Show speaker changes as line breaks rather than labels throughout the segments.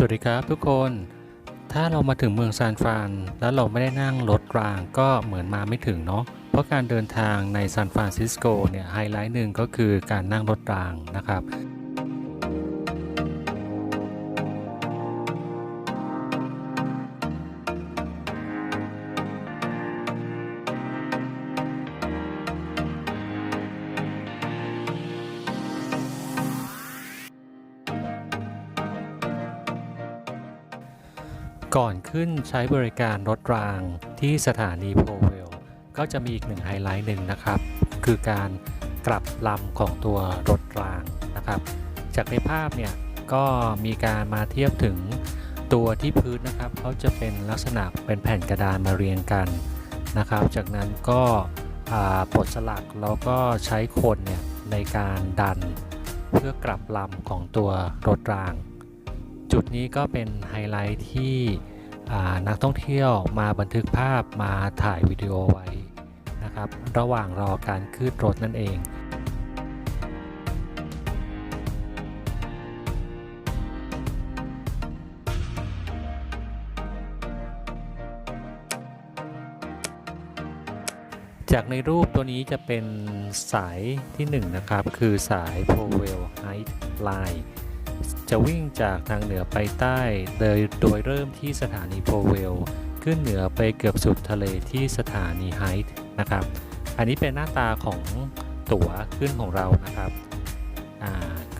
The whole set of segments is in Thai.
สวัสดีครับทุกคน ถ้าเรามาถึงเมืองซานฟรานแล้วเราไม่ได้นั่งรถรางก็เหมือนมาไม่ถึงเนาะ เพราะการเดินทางในซานฟรานซิสโกเนี่ยไฮไลท์หนึ่งก็คือการนั่งรถรางนะครับ ก่อนขึ้นใช้บริการรถรางที่สถานีโพเวล ก็จะมีอีกหนึ่งไฮไลท์หนึ่งนะครับ คือการกลับลำของตัวรถรางนะครับ จากในภาพเนี่ยก็มีการมาเทียบถึงตัวที่พื้นนะครับเขาจะเป็นลักษณะเป็นแผ่นกระดานมาเรียงกันนะครับ จากนั้นก็ปลดสลักแล้วก็ใช้คนเนี่ยในการดันเพื่อกลับลำของตัวรถราง จุดนี้ก็เป็นไฮไลท์ที่นักท่องเที่ยวมาบันทึกภาพมาถ่ายวิดีโอไว้นะครับ ระหว่างรอการขึ้นรถนั่นเอง จากในรูปตัวนี้จะเป็นสายที่ 1นงนะครับ คือสาย p o w e l Height Line จะวิ่งจากทางเหนือไปใต้โดยโดยเริ่มที่สถานีโพเวล ขึ้นเหนือไปเกือบสุดทะเลที่สถานีไฮท์นะครับ อันนี้เป็นหน้าตาของตั๋วขึ้นของเรานะครับอ่า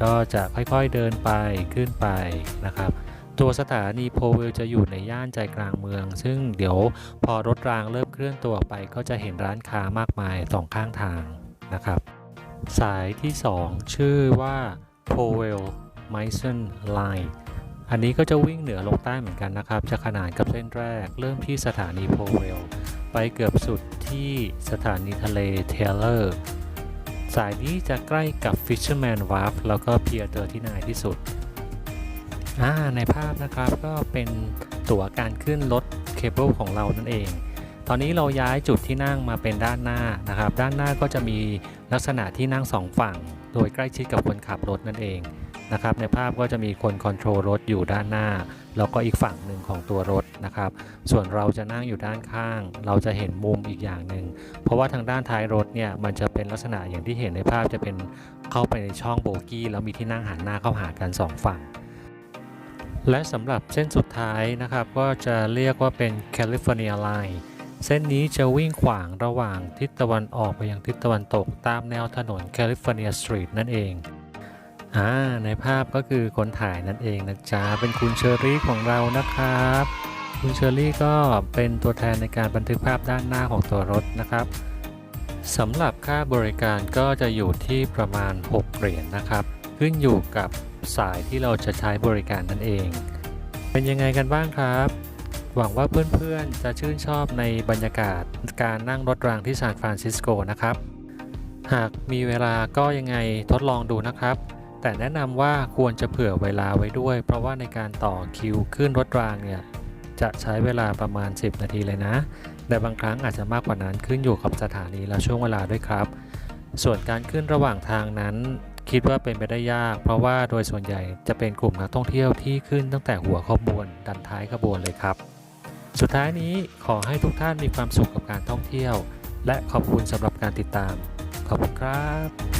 ก็จะค่อยๆเดินไปขึ้นไปนะครับ ตัวสถานีโพเวลจะอยู่ในย่านใจกลางเมือง ซึ่งเดี๋ยวพอรถรางเริ่มเคลื่อนตัวไป ก็จะเห็นร้านค้ามากมายสองข้างทางนะครับ สายที่ 2 ชื่อว่า Powell m i s o n Line อันนี้ก็จะวิ่งเหนือลงใต้เหมือนกันนะครับ จะขนานกับเส้นแรก เริ่มที่สถานี Powell ไปเกือบสุดที่สถานีทะเล Taylor สายนี้จะใกล้กับ Fisherman Wharf แล้วก็เพียร์เตอร์ที่นายที่สุดอ่าในภาพนะครับก็เป็นตั๋วการขึ้นรถเคเบิลของเรานั่นเอง ตอนนี้เราย้ายจุดที่นั่งมาเป็นด้านหน้านะครับ ด้านหน้าก็จะมีลักษณะที่นั่งสองฝั่ง โดยใกล้ชิดกับคนขับรถนั่นเอง นะครับในภาพก็จะมีคนคอนโทรลรถอยู่ด้านหน้า แล้วก็อีกฝั่งหนึ่งของตัวรถนะครับส่วนเราจะนั่งอยู่ด้านข้าง เราจะเห็นมุมอีกอย่างหนึ่งเพราะว่าทางด้านท้ายรถเนี่ยมันจะเป็นลักษณะอย่างที่เห็นในภาพจะเป็นเข้าไปในช่องโบกี้แล้วมีที่นั่งหันหน้าเข้าหากันสองฝั่งและสำหรับเส้นสุดท้ายนะครับก็จะเรียกว่าเป็น California Line เส้นนี้จะวิ่งขวางระหว่างทิศตะวันออกไปยังทิศตะวันตกตามแนวถนน California Street นั่นเอง อ่าในภาพก็คือคนถ่ายนั่นเองนะจ๊ะเป็นคุณเชอรี่ของเรานะครับ คุณเชอรี่ก็เป็นตัวแทนในการบันทึกภาพด้านหน้าของตัวรถนะครับสำหรับค่าบริการก็จะอยู่ที่ประมาณ 6 เหรียญนะครับ ขึ้นอยู่กับสายที่เราจะใช้บริการนั่นเอง เป็นยังไงกันบ้างครับ หวังว่าเพื่อนๆจะชื่นชอบในบรรยากาศการนั่งรถรางที่ซานฟรานซิสโกนะครับ หากมีเวลาก็ยังไงทดลองดูนะครับ แต่แนะนำว่าควรจะเผื่อเวลาไว้ด้วย เพราะว่าในการต่อคิวขึ้นรถรางเนี่ยจะใช้เวลาประมาณ 10 นาทีเลยนะ แต่บางครั้งอาจจะมากกว่านั้นขึ้นอยู่กับสถานีและช่วงเวลาด้วยครับ ส่วนการขึ้นระหว่างทางนั้น คิดว่าเป็นไปได้ยาก เพราะว่าโดยส่วนใหญ่จะเป็นกลุ่มนักท่องเที่ยวที่ขึ้นตั้งแต่หัวขบวนดันท้ายขบวนเลยครับ สุดท้ายนี้ขอให้ทุกท่านมีความสุขกับการท่องเที่ยว และขอบคุณสำหรับการติดตาม ขอบคุณครับ